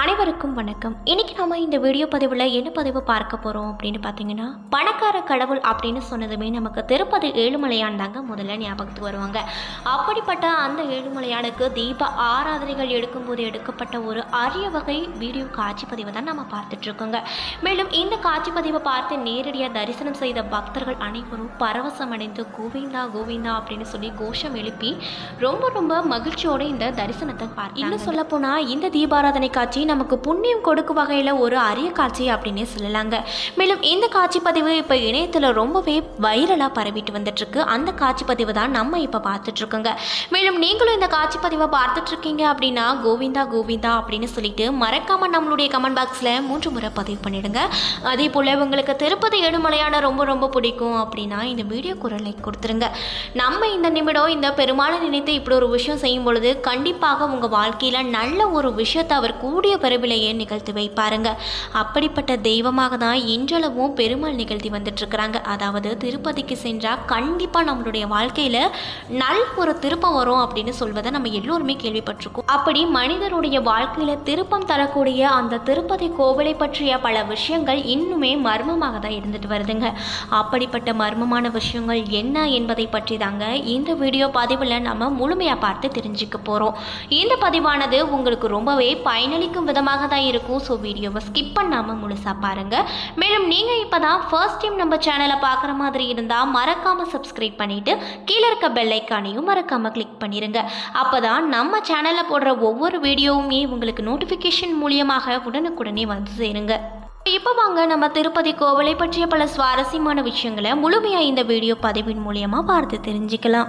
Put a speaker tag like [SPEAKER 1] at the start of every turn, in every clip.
[SPEAKER 1] அனைவருக்கும் வணக்கம். இன்னைக்கு நம்ம இந்த வீடியோ பதிவில் என்ன பதிவு பார்க்க போகிறோம் அப்படின்னு பார்த்தீங்கன்னா பணக்கார கடவுள் அப்படின்னு சொன்னதுமே நமக்கு திருப்பதி ஏழுமலையான் தாங்க முதல்ல ஞாபகத்துக்கு வருவாங்க. அப்படிப்பட்ட அந்த ஏழுமலையானுக்கு தீப ஆராதனைகள் எடுக்கும்போது எடுக்கப்பட்ட ஒரு அரிய வகை வீடியோ காட்சி பதிவை தான் நம்ம பார்த்துட்டு இருக்கோங்க. மேலும் இந்த காட்சி பதிவை பார்த்து நேரடியாக தரிசனம் செய்த பக்தர்கள் அனைவரும் பரவசம் அடைந்து கோவிந்தா கோவிந்தா அப்படின்னு சொல்லி கோஷம் எழுப்பி ரொம்ப ரொம்ப மகிழ்ச்சியோட இந்த தரிசனத்தை பார்த்து இன்னும் சொல்ல இந்த தீபாராதனை காட்சி நமக்கு புண்ணியம் கொடுக்கும் வகையில் ஒரு அரிய காட்சி அப்படின்னே சொல்லலாங்க. மேலும் இந்த காட்சி பதிவு இப்போ இணையத்தில் ரொம்பவே வைரலாக பரவிட்டு வந்துட்டுருக்கு. அந்த காட்சி பதிவு தான் நம்ம இப்போ பார்த்துட்ருக்கோங்க மேலும் நீங்களும் இந்த காட்சி பதிவை பார்த்துட்ருக்கீங்க அப்படின்னா கோவிந்தா கோவிந்தா அப்படின்னு சொல்லிட்டு மறக்காமல் நம்மளுடைய கமெண்ட் பாக்ஸில் மூன்று முறை பதிவு பண்ணிடுங்க. அதே போல் உங்களுக்கு திருப்பதி ஏழுமலையான ரொம்ப ரொம்ப பிடிக்கும் அப்படின்னா இந்த வீடியோ குரலை கொடுத்துருங்க. நம்ம இந்த நிமிடம் இந்த பெருமாளை நினைத்து இப்படி ஒரு விஷயம் செய்யும் பொழுது கண்டிப்பாக உங்கள் வாழ்க்கையில் நல்ல ஒரு விஷயத்தை அவர் கூடிய பருவிலேயே நிகழ்த்தி வைப்பாருங்க. அப்படிப்பட்ட தெய்வமாக தான் இன்றளவும் பெருமாள் நிகழ்த்தி வந்துட்டு இருக்கிறாங்க அதாவது திருப்பதிக்கு சென்றால் கண்டிப்பாக நம்மளுடைய வாழ்க்கையில் நல் ஒரு திருப்பம் வரும் அப்படின்னு சொல்வதை நம்ம எல்லோருமே கேள்விப்பட்டிருக்கோம். அப்படி மனிதருடைய வாழ்க்கையில் திருப்பம் தரக்கூடிய அந்த திருப்பதி கோவிலை பற்றிய பல விஷயங்கள் இன்னுமே மர்மமாக தான் இருந்துட்டு வருதுங்க. அப்படிப்பட்ட மர்மமான விஷயங்கள் என்ன என்பதை பற்றி தாங்க இந்த வீடியோ பதிவில் நம்ம முழுமையாக பார்த்து தெரிஞ்சுக்க போகிறோம் இந்த பதிவானது உங்களுக்கு ரொம்பவே பயனளிக்கும் விதமாக தான் இருக்கும். ஸோ வீடியோவை ஸ்கிப் பண்ணாமல் முழுசாக பாருங்கள் மேலும் நீங்கள் இப்போ தான் ஃபர்ஸ்ட் டைம் நம்ம சேனலை பார்க்குற மாதிரி இருந்தால் மறக்காமல் சப்ஸ்கிரைப் பண்ணிவிட்டு கீழே இருக்க பெல்லைக்கானையும் மறக்காமல் கிளிக் பண்ணிடுங்க அப்போ தான் நம்ம சேனலில் போடுற ஒவ்வொரு வீடியோவுமே உங்களுக்கு நோட்டிஃபிகேஷன் மூலியமாக உடனுக்குடனே வந்து சேருங்க. இப்போ வாங்க நம்ம திருப்பதி கோவிலை பற்றிய பல சுவாரஸ்யமான விஷயங்களை முழுமையாக இந்த வீடியோ பதிவின் மூலியமாக பார்த்து தெரிஞ்சுக்கலாம்.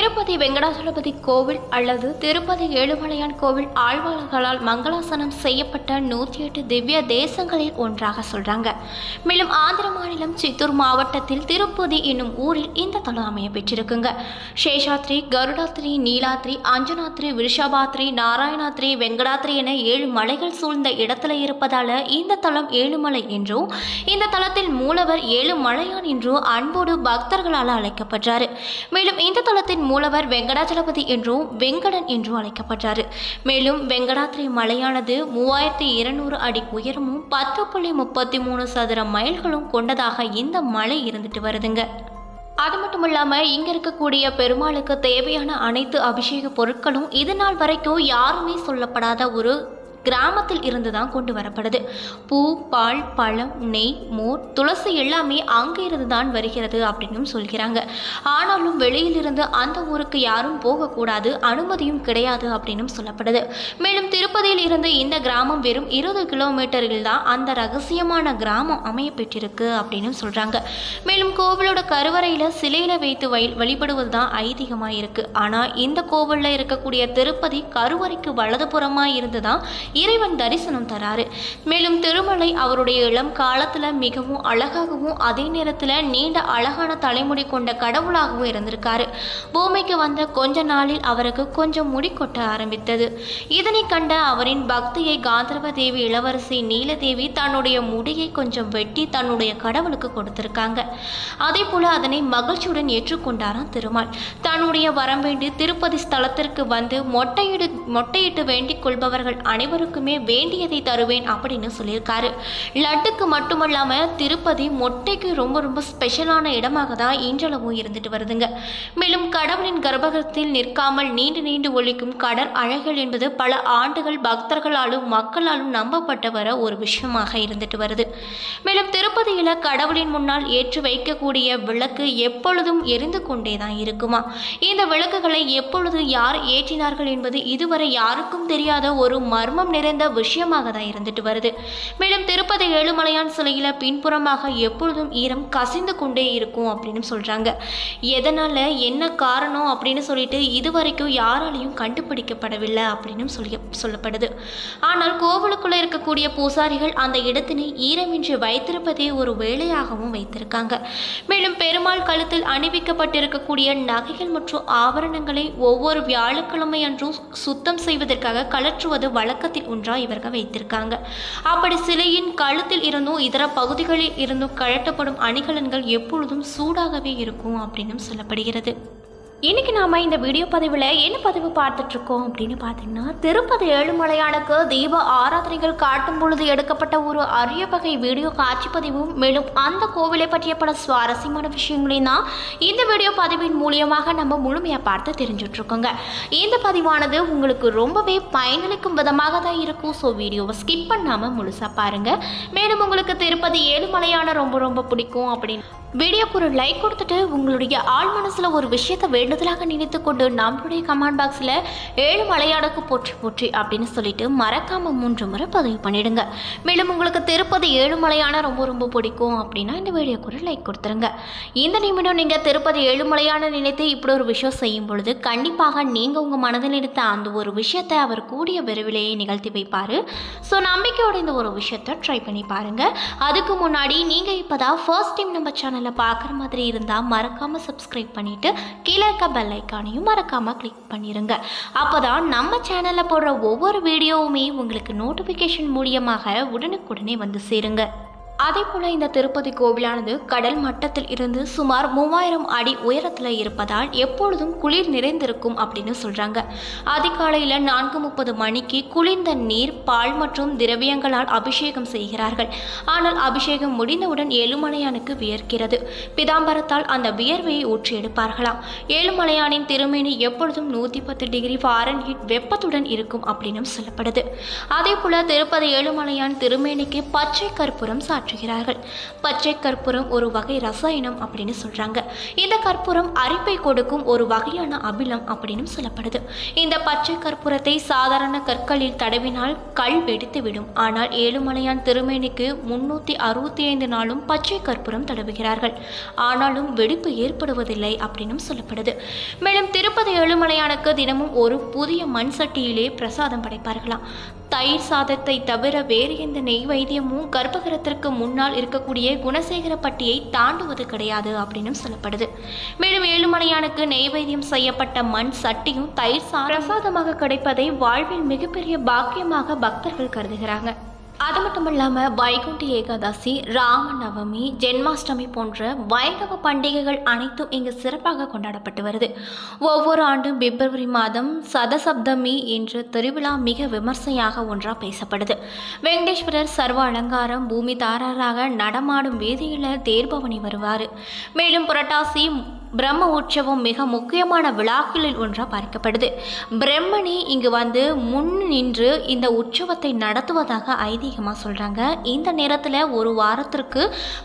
[SPEAKER 1] திருப்பதி வெங்கடாசலபதி கோவில் அல்லது திருப்பதி ஏழுமலையான் கோவில் ஆழ்வார்களால் மங்களாசனம் செய்யப்பட்ட நூற்றி எட்டு திவ்ய தேசங்களில் ஒன்றாக சொல்றாங்க. மேலும் ஆந்திர மாநிலம் சித்தூர் மாவட்டத்தில் திருப்பதி என்னும் ஊரில் இந்த தலம் அமைய பெற்றிருக்குங்க. சேஷாத்ரி கருடாத்ரி நீலாத்ரி அஞ்சனாத்ரி விருஷபாத்ரி நாராயணாத்ரி வெங்கடாத்ரி என ஏழு மலைகள் சூழ்ந்த இடத்துல இருப்பதால இந்த தலம் ஏழுமலை என்றும் இந்த தலத்தில் மூலவர் ஏழு மலையான் என்றும் அன்போடு பக்தர்களால் அழைக்கப்படுறாரு மேலும் இந்த தலத்தின் மூலவர் வெங்கடாச்சலபதி என்றும் வெங்கடன் என்றும் அழைக்கப்பட்டார் மேலும் வெங்கடாத்திரி மலையானது மூவாயிரத்தி இருநூறு அடி உயரமும் பத்து புள்ளி முப்பத்தி மூணு சதுர மைல்களும் கொண்டதாக இந்த மலை இருந்துட்டு வருதுங்க. அது மட்டும் இல்லாமல் இங்கே இருக்கக்கூடிய பெருமாளுக்கு தேவையான அனைத்து அபிஷேக பொருட்களும் இது நாள் வரைக்கும் யாருமே சொல்லப்படாத ஒரு கிராமத்தில் இருந்து தான் கொண்டு வரப்படுது. பூ பால் பழம் நெய் மோர் துளசி எல்லாமே அங்கே இருந்து தான் வருகிறது அப்படின்னும் சொல்கிறாங்க. ஆனாலும் வெளியிலிருந்து அந்த ஊருக்கு யாரும் போகக்கூடாது அனுமதியும் கிடையாது அப்படின்னும் சொல்லப்படுது. மேலும் திருப்பதியில் இருந்து இந்த கிராமம் வெறும் இருபது கிலோமீட்டரில் தான் அந்த ரகசியமான கிராமம் அமைய பெற்றிருக்கு அப்படின்னு சொல்கிறாங்க மேலும் கோவிலோட கருவறையில் சிலையில் வைத்து வை வழிபடுவது தான் ஐதீகமாக இருக்குது ஆனால் இந்த கோவிலில் இருக்கக்கூடிய திருப்பதி கருவறைக்கு வலதுபுறமாக இருந்து தான் இறைவன் தரிசனம் தராரு. மேலும் திருமலை அவருடைய இளம் காலத்தில் மிகவும் அழகாகவும் அதே நேரத்தில் நீண்ட அழகான தலைமுடி கொண்ட கடவுளாகவும் இருந்திருக்காரு. பூமிக்கு வந்த கொஞ்ச நாளில் அவருக்கு கொஞ்சம் முடி கொட்ட ஆரம்பித்தது. இதனை கண்ட அவரின் பக்தியை காந்தர்வ தேவி இளவரசி நீலதேவி தன்னுடைய முடியை கொஞ்சம் வெட்டி தன்னுடைய கடவுளுக்கு கொடுத்திருக்காங்க. அதே போல அதனை மகிழ்ச்சியுடன் ஏற்றுக்கொண்டாராம் திருமால். தன்னுடைய வரம் வேண்டி திருப்பதி ஸ்தலத்திற்கு வந்து மொட்டையிடு மொட்டையிட்டு வேண்டிக் கொள்பவர்கள் அனைவரும் எல்லோருக்குமே வேண்டியதை தருவேன் அப்படின்னு சொல்லியிருக்காரு. லட்டுக்கு மட்டுமல்லாமல் திருப்பதி மொட்டைக்கு ரொம்ப ரொம்ப ஸ்பெஷலான இடமாக தான் இன்றளவும் இருந்துட்டு வருதுங்க. மேலும் கடவுளின் கர்ப்பகத்தில் நிற்காமல் நீண்டு நீண்டு ஒழிக்கும் கடல் அழகல் என்பது பல ஆண்டுகள் பக்தர்களாலும் மக்களாலும் நம்பப்பட்டு வர ஒரு விஷயமாக இருந்துட்டு வருது. மேலும் திருப்பதியில் கடவுளின் முன்னால் ஏற்றி வைக்கக்கூடிய விளக்கு எப்பொழுதும் எரிந்து கொண்டே தான் இருக்குமா? இந்த விளக்குகளை எப்பொழுது யார் ஏற்றினார்கள் என்பது இதுவரை யாருக்கும் தெரியாத ஒரு மர்மம் நிறைந்த விஷயமாக தான் இருந்துட்டு வருது. மேலும் திருப்பதி ஏழுமலையான் சிலையில் பின்புறமாக எப்பொழுதும் ஈரம் கசிந்து கொண்டே இருக்கும் அப்படின்னு சொல்கிறாங்க எதனால் என்ன காரணம் அப்படின்னு சொல்லிட்டு இதுவரைக்கும் யாராலையும் கண்டுபிடிக்கப்படவில்லை அப்படின்னு சொல்லி சொல்லப்படுது. ஆனால் கோவிலுக்குள்ளே இருக்கக்கூடிய பூசாரிகள் அந்த இடத்தினை ஈரமின்றி வைத்திருப்பதே ஒரு வேலையாகவும் வைத்திருக்காங்க. மேலும் பெருமாள் கழுத்தில் அணிவிக்கப்பட்டிருக்கக்கூடிய நகைகள் மற்றும் ஆபரணங்களை ஒவ்வொரு வியாழக்கிழமை அன்றும் சுத்தம் செய்வதற்காக கலற்றுவது வழக்கத்தில் ஒன்றாக இவர்கள் வைத்திருக்காங்க. அப்படி சிலையின் கழுத்தில் இருந்தும் இதர பகுதிகளில் இருந்தும் கழட்டப்படும் அணிகலன்கள் எப்பொழுதும் சூடாகவே இருக்கும் அப்படின்னும் சொல்லப்படுகிறது. இன்னைக்கு நாம இந்த வீடியோ பதிவில் என்ன பதிவு பார்த்துட்டு இருக்கோம் அப்படின்னு பார்த்தீங்கன்னா திருப்பதி ஏழுமலையானுக்கு தீப ஆராதனைகள் காட்டும் பொழுது எடுக்கப்பட்ட ஒரு அரிய வகை வீடியோ காட்சி பதிவும் மேலும் அந்த கோவிலை பற்றிய பல சுவாரஸ்யமான விஷயங்களையும் தான் இந்த வீடியோ பதிவின் மூலியமாக நம்ம முழுமையாக பார்த்து தெரிஞ்சுட்ருக்கோங்க. இந்த பதிவானது உங்களுக்கு ரொம்பவே பயனளிக்கும் விதமாக தான் இருக்கும். ஸோ வீடியோவை ஸ்கிப் பண்ணாமல் முழுசாக பாருங்கள் மேலும் உங்களுக்கு திருப்பதி ஏழுமலையான ரொம்ப ரொம்ப பிடிக்கும் அப்படின்னு வீடியோக்கு ஒரு லைக் கொடுத்துட்டு உங்களுடைய ஆள் மனசில் ஒரு விஷயத்தை வேண்டுதலாக நினைத்து கொண்டு நம்மளுடைய கமெண்ட் பாக்ஸில் ஏழு மலையாடுக்கு போற்றி போற்றி அப்படின்னு சொல்லிட்டு மறக்காம மூன்று முறை பதிவு பண்ணிடுங்க. மேலும் உங்களுக்கு திருப்பதி ஏழுமலையான ரொம்ப ரொம்ப பிடிக்கும் அப்படின்னா இந்த வீடியோக்கு ஒரு லைக் கொடுத்துருங்க. இந்த நிமிடம் நீங்கள் திருப்பதி ஏழுமலையான நினைத்து இப்படி ஒரு விஷயம் செய்யும் பொழுது கண்டிப்பாக நீங்கள் உங்கள் மனதில் எடுத்த அந்த ஒரு விஷயத்தை அவர் கூடிய விரைவிலேயே நிகழ்த்தி வைப்பார். ஸோ நம்பிக்கையோட இந்த ஒரு விஷயத்தை ட்ரை பண்ணி பாருங்கள் அதுக்கு முன்னாடி நீங்கள் இப்போ தான் ஃபர்ஸ்ட் டைம் நம்ம சேனல் பார்க்குற மாதிரி இருந்தால் மறக்காமல் சப்ஸ்கிரைப் பண்ணிவிட்டு கீழே இருக்க பெல் ஐக்கானையும் மறக்காமல் கிளிக் பண்ணிடுங்க அப்போ தான் நம்ம சேனலில் போடுற ஒவ்வொரு வீடியோவுமே உங்களுக்கு நோட்டிஃபிகேஷன் மூலியமாக உடனுக்குடனே வந்து சேருங்க. அதே போல இந்த திருப்பதி கோவிலானது கடல் மட்டத்தில் இருந்து சுமார் மூவாயிரம் அடி உயரத்தில் இருப்பதால் எப்பொழுதும் குளிர் நிறைந்திருக்கும் அப்படின்னு சொல்கிறாங்க அதிகாலையில் நான்கு முப்பது மணிக்கு குளிர்ந்த நீர் பால் மற்றும் திரவியங்களால் அபிஷேகம் செய்கிறார்கள். ஆனால் அபிஷேகம் முடிந்தவுடன் ஏழுமலையானுக்கு வியர்க்கிறது. பிதாம்பரத்தால் அந்த வியர்வையை ஊற்றி எடுப்பார்களாம். ஏழுமலையானின் திருமேனி எப்பொழுதும் நூற்றி பத்து டிகிரி ஃபாரன்ஹீட் வெப்பத்துடன் இருக்கும் அப்படின்னு சொல்லப்படுது. அதே போல திருப்பதி ஏழுமலையான் திருமேனிக்கு பச்சை கற்பூரம் மாற்றுகிறார்கள் பச்சை கற்பூரம் ஒரு வகை ரசாயனம் அப்படின்னு சொல்றாங்க. இந்த கற்பூரம் அரிப்பை கொடுக்கும் ஒரு வகையான அபிலம் அப்படின்னு சொல்லப்படுது. இந்த பச்சை கற்பூரத்தை சாதாரண கற்களில் தடவினால் கல் வெடித்துவிடும் ஆனால் ஏழுமலையான் திருமேனிக்கு முன்னூற்றி அறுபத்தி ஐந்து நாளும் பச்சை கற்பூரம் தடவுகிறார்கள். ஆனாலும் வெடிப்பு ஏற்படுவதில்லை அப்படின்னும் சொல்லப்படுது. மேலும் திருப்பதி ஏழுமலையானுக்கு தினமும் ஒரு புதிய மண் சட்டியிலே பிரசாதம் படைப்பார்களாம். தயிர் சாதத்தை தவிர வேறு எந்த நெய் வைத்தியமும் கர்ப்பகரத்திற்கு முன்னால் இருக்கக்கூடிய குணசேகரப்பட்டியை தாண்டுவது கிடையாது அப்படின்னு சொல்லப்படுது. மேலும் ஏழுமலையானுக்கு நெய்வேத்தியம் செய்யப்பட்ட மண் சட்டியும் தயிர் பிரசாதமாக கிடைப்பதை வாழ்வில் மிகப்பெரிய பாக்கியமாக பக்தர்கள் கருதுகிறாங்க. அது மட்டும் இல்லாமல் வைகுண்டி ஏகாதசி ராம நவமி ஜென்மாஷ்டமி போன்ற வைணவ பண்டிகைகள் அனைத்தும் இங்கு சிறப்பாக கொண்டாடப்பட்டு வருது. ஒவ்வொரு ஆண்டும் பிப்ரவரி மாதம் சதசப்தமி என்ற திருவிழா மிக விமர்சையாக ஒன்றாக பேசப்படுது. வெங்கடேஸ்வரர் சர்வ அலங்காரம் பூமி தாராராக நடமாடும் வேதியில் தேர்பவனி வருவார். மேலும் புரட்டாசி பிரம்ம உற்சவம் மிக முக்கியமான விழாக்களில் ஒன்றாக பார்க்கப்படுது பிரம்மனி இங்கு வந்து முன் நின்று இந்த உற்சவத்தை நடத்துவதாக ஐதீகமாக சொல்கிறாங்க இந்த நேரத்தில் ஒரு வாரத்திற்கு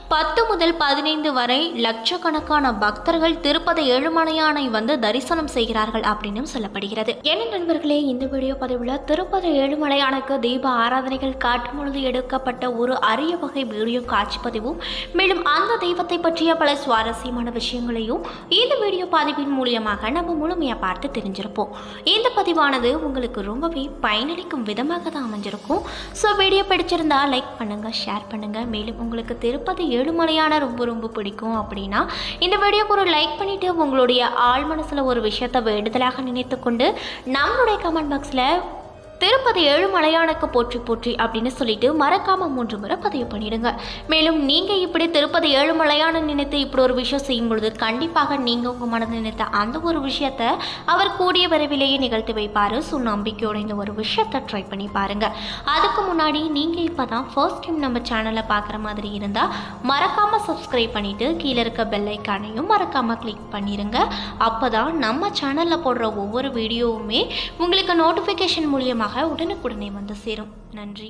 [SPEAKER 1] பத்து முதல் பதினைந்து வரை லட்சக்கணக்கான பக்தர்கள் திருப்பதி ஏழுமலையானை வந்து தரிசனம் செய்கிறார்கள் அப்படின்னு சொல்லப்படுகிறது. என்ன நண்பர்களே இந்த வீடியோ பதிவில் திருப்பதி ஏழுமலையானுக்கு தீப ஆராதனைகள் காட்டும் பொழுது எடுக்கப்பட்ட ஒரு அரிய வகை வீடியோ காட்சி பதிவும் மேலும் அந்த தெய்வத்தை பற்றிய பல சுவாரஸ்யமான விஷயங்களையும் இந்த வீடியோ பதிவின் மூலியமாக நம்ம முழுமையாக பார்த்து தெரிஞ்சிருப்போம். இந்த பதிவானது உங்களுக்கு ரொம்பவே பயனளிக்கும் விதமாக தான் அமைஞ்சிருக்கும். ஸோ வீடியோ பிடிச்சிருந்தா லைக் பண்ணுங்கள் ஷேர் பண்ணுங்கள் மேலும் உங்களுக்கு திருப்பதி ஏழுமலையான ரொம்ப ரொம்ப பிடிக்கும் அப்படின்னா இந்த வீடியோக்கு ஒரு லைக் பண்ணிவிட்டு உங்களுடைய ஆழ் மனசில் ஒரு விஷயத்தை வேண்டுதலாக நினைத்து கொண்டு நம்மளுடைய கமெண்ட் பாக்ஸில் திருப்பதி ஏழுமலையானுக்கு போற்றி போற்றி அப்படின்னு சொல்லிட்டு மறக்காம மூன்று முறை பதிவு பண்ணிடுங்க. மேலும் நீங்க இப்படி திருப்பதி ஏழுமலையான நினைத்து இப்படி ஒரு விஷயம் செய்யும் பொழுது கண்டிப்பாக நீங்க உங்க மனதில் நினைத்த அந்த ஒரு விஷயத்த அவர் கூடிய விரைவிலேயே நிகழ்த்தி வைப்பாரு. ஸோ நம்பிக்கையோட இந்த ஒரு விஷயத்த ட்ரை பண்ணி பாருங்க. அதுக்கு முன்னாடி நீங்க இப்பதான் ஃபர்ஸ்ட் டைம் நம்ம சேனலை பார்க்குற மாதிரி இருந்தா மறக்காம சப்ஸ்கிரைப் பண்ணிட்டு கீழே இருக்க பெல் ஐக்கானையும் மறக்காம கிளிக் பண்ணிருங்க. அப்பதான் நம்ம சேனல்ல போடுற ஒவ்வொரு வீடியோவுமே உங்களுக்கு நோட்டிஃபிகேஷன் மூலியமாக உடனுக்குடனே வந்து சேரும். நன்றி.